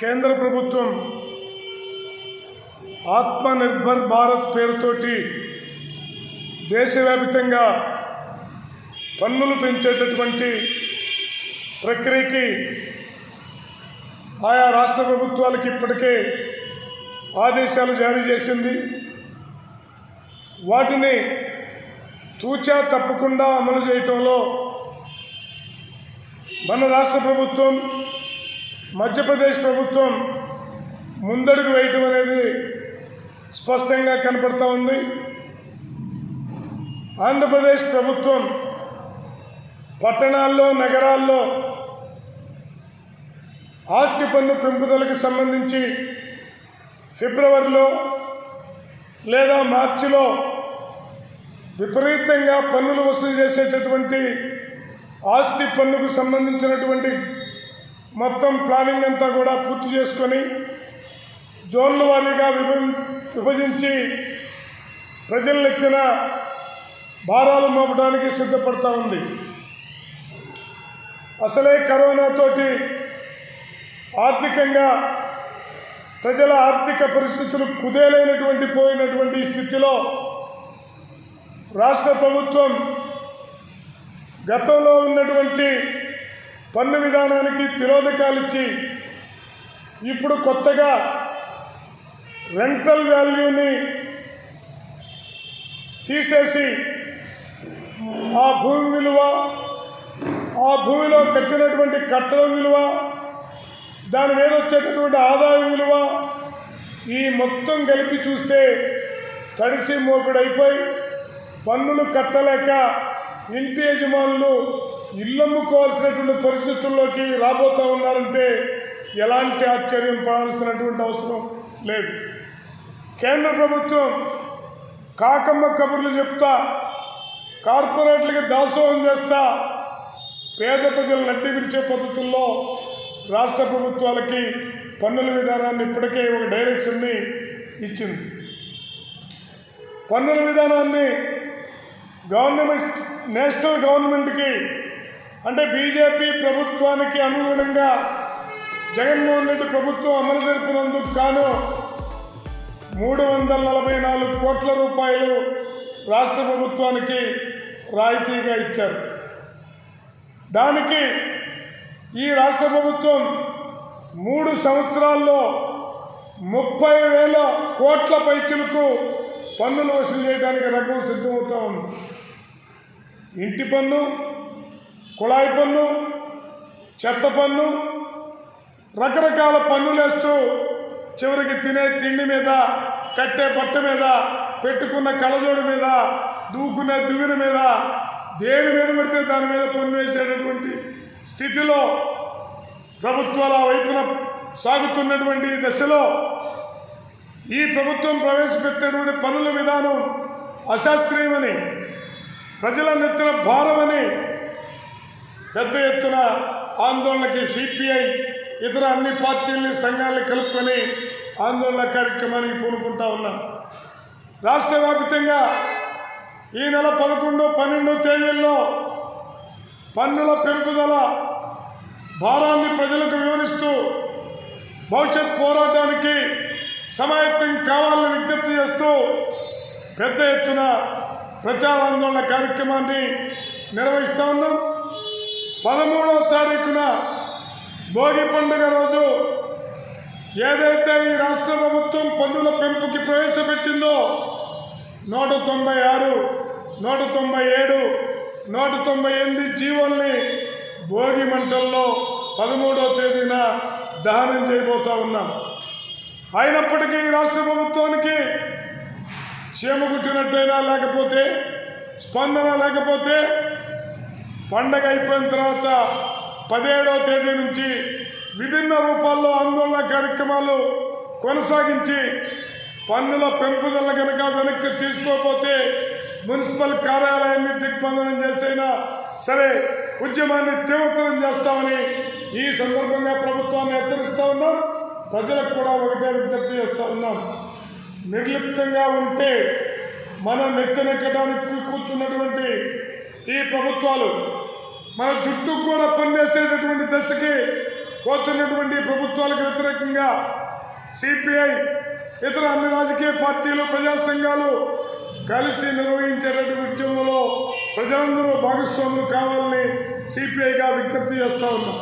కేంద్ర ప్రభుత్వం ఆత్మనిర్భర్ భారత్ పేరుతోటి దేశవ్యాప్తంగా పన్నులు పెంచేటటువంటి ప్రక్రియకి ఆయా రాష్ట్ర ప్రభుత్వాలకి ఇప్పటికే ఆదేశాలు జారీ చేసింది. వాటిని తూచా తప్పకుండా అమలు చేయటంలో మన రాష్ట్ర ప్రభుత్వం మధ్యప్రదేశ్ ప్రభుత్వం ముందడుగు వేయటం అనేది స్పష్టంగా కనపడతా ఉంది. ఆంధ్రప్రదేశ్ ప్రభుత్వం పట్టణాల్లో నగరాల్లో ఆస్తి పన్ను పెంపుదలకు సంబంధించి ఫిబ్రవరిలో లేదా మార్చిలో విపరీతంగా పన్నులు వసూలు చేసేటటువంటి ఆస్తి పన్నుకు సంబంధించినటువంటి మొత్తం ప్లానింగ్ అంతా కూడా పూర్తి చేసుకొని జోన్ల వారీగా విభ విభజించి ప్రజలెత్తిన భారాలు మోపడానికి సిద్ధపడతా ఉంది. అసలే కరోనాతోటి ఆర్థికంగా ప్రజల ఆర్థిక పరిస్థితులు కుదేలైనటువంటి పోయినటువంటి స్థితిలో రాష్ట్ర ప్రభుత్వం గతంలో ఉన్నటువంటి పన్ను విధానానికి తిరోధకాలు ఇచ్చి ఇప్పుడు కొత్తగా రెంటల్ వాల్యూని తీసేసి ఆ భూమి విలువ ఆ భూమిలో కట్టినటువంటి కట్టల విలువ దాని మీద వచ్చేటటువంటి ఆదాయం విలువ ఈ మొత్తం కలిపి చూస్తే తడిసి మోపిడైపోయి పన్నులు కట్టలేక ఇంటి యజమానులు ఇల్లమ్ముకోవాల్సినటువంటి పరిస్థితుల్లోకి రాబోతూ ఉన్నారంటే ఎలాంటి ఆశ్చర్యం పడాల్సినటువంటి అవసరం లేదు. కేంద్ర ప్రభుత్వం కాకమ్మ కబుర్లు చెప్తా కార్పొరేట్లకి దాసోహం చేస్తా పేద ప్రజలు నడ్డి విరిచే పద్ధతుల్లో రాష్ట్ర ప్రభుత్వాలకి పన్నుల విధానాన్ని ఇప్పటికే ఒక డైరెక్షన్ని ఇచ్చింది. పన్నుల విధానాన్ని గవర్నమెంట్ నేషనల్ గవర్నమెంట్కి అంటే బీజేపీ ప్రభుత్వానికి అనుగుణంగా జగన్మోహన్ రెడ్డి ప్రభుత్వం అమలు జరిపినందుకు గాను మూడు వందల నలభై నాలుగు కోట్ల రూపాయలు రాష్ట్ర ప్రభుత్వానికి రాయితీగా ఇచ్చారు. దానికి ఈ రాష్ట్ర ప్రభుత్వం మూడు సంవత్సరాల్లో ముప్పై వేల కోట్ల పైచులకు పన్నులు వసూలు చేయడానికి రంగం సిద్ధమవుతూ ఉంది. ఇంటి పన్ను కుళాయి పన్ను చెత్త పన్ను రకరకాల పన్నులేస్తూ చివరికి తినే తిండి మీద కట్టే బట్ట మీద పెట్టుకున్న కళ్ళజోడు మీద దూకునే దువ్విన మీద దేని మీద పెడితే దాని మీద పన్ను వేసేటటువంటి స్థితిలో ప్రభుత్వాల వైపున సాగుతున్నటువంటి దశలో ఈ ప్రభుత్వం ప్రవేశపెట్టినటువంటి పనుల విధానం అశాస్త్రీయమని ప్రజల నెత్తిన భారమని పెద్ద ఎత్తున ఆందోళనకి సిపిఐ ఇతర అన్ని పార్టీల్ని సంఘాలని కలుపుకొని ఆందోళన కార్యక్రమానికి పూనుకుంటా ఉన్నాం. రాష్ట్ర వ్యాప్తంగా ఈ నెల పదకొండు పన్నెండు తేదీల్లో పన్నుల పెంపుదల భారాన్ని ప్రజలకు వివరిస్తూ భవిష్యత్ పోరాటానికి సమాయత్తం కావాలని విజ్ఞప్తి చేస్తూ పెద్ద ఎత్తున ప్రచారాందోళన కార్యక్రమాన్ని నిర్వహిస్తూ ఉన్నాం. పదమూడవ తారీఖున భోగి పండుగ రోజు ఏదైతే ఈ రాష్ట్ర ప్రభుత్వం పన్నుల పెంపుకి ప్రవేశపెట్టిందో నూట తొంభై ఆరు నూట తొంభై ఏడు నూట తొంభై ఎనిమిది జీవోల్ని భోగి మంటల్లో పదమూడవ తేదీన దహనం చేయబోతూ ఉన్నాం. అయినప్పటికీ ఈ రాష్ట్ర ప్రభుత్వానికి చీమ లేకపోతే స్పందన లేకపోతే పండగ అయిపోయిన తర్వాత పదిహేడవ తేదీ నుంచి విభిన్న రూపాల్లో ఆందోళన కార్యక్రమాలు కొనసాగించి పన్నుల పెంపుదల కనుక వెనక్కి తీసుకోకపోతే మున్సిపల్ కార్యాలయాన్ని దిగ్బంధనం చేసైనా సరే ఉద్యమాన్ని తీవ్రతరం చేస్తామని ఈ సందర్భంగా ప్రభుత్వాన్ని హెచ్చరిస్తూ ఉన్నాం. ప్రజలకు కూడా ఒకటే విజ్ఞప్తి చేస్తూ ఉన్నాం. నిర్లిప్తంగా ఉంటే మనం నెత్తనెక్కడానికి కూర్చున్నటువంటి ఈ ప్రభుత్వాలు మన చుట్టూ కూడా పనిచేసేటటువంటి దశకి పోతున్నటువంటి ప్రభుత్వాలకు వ్యతిరేకంగా సిపిఐ ఇతర అన్ని రాజకీయ పార్టీలు ప్రజా సంఘాలు కలిసి నిర్వహించేటటువంటి ఉద్యమంలో ప్రజలందరూ భాగస్వాములు కావాలని సిపిఐగా విజ్ఞప్తి చేస్తూ ఉన్నాం.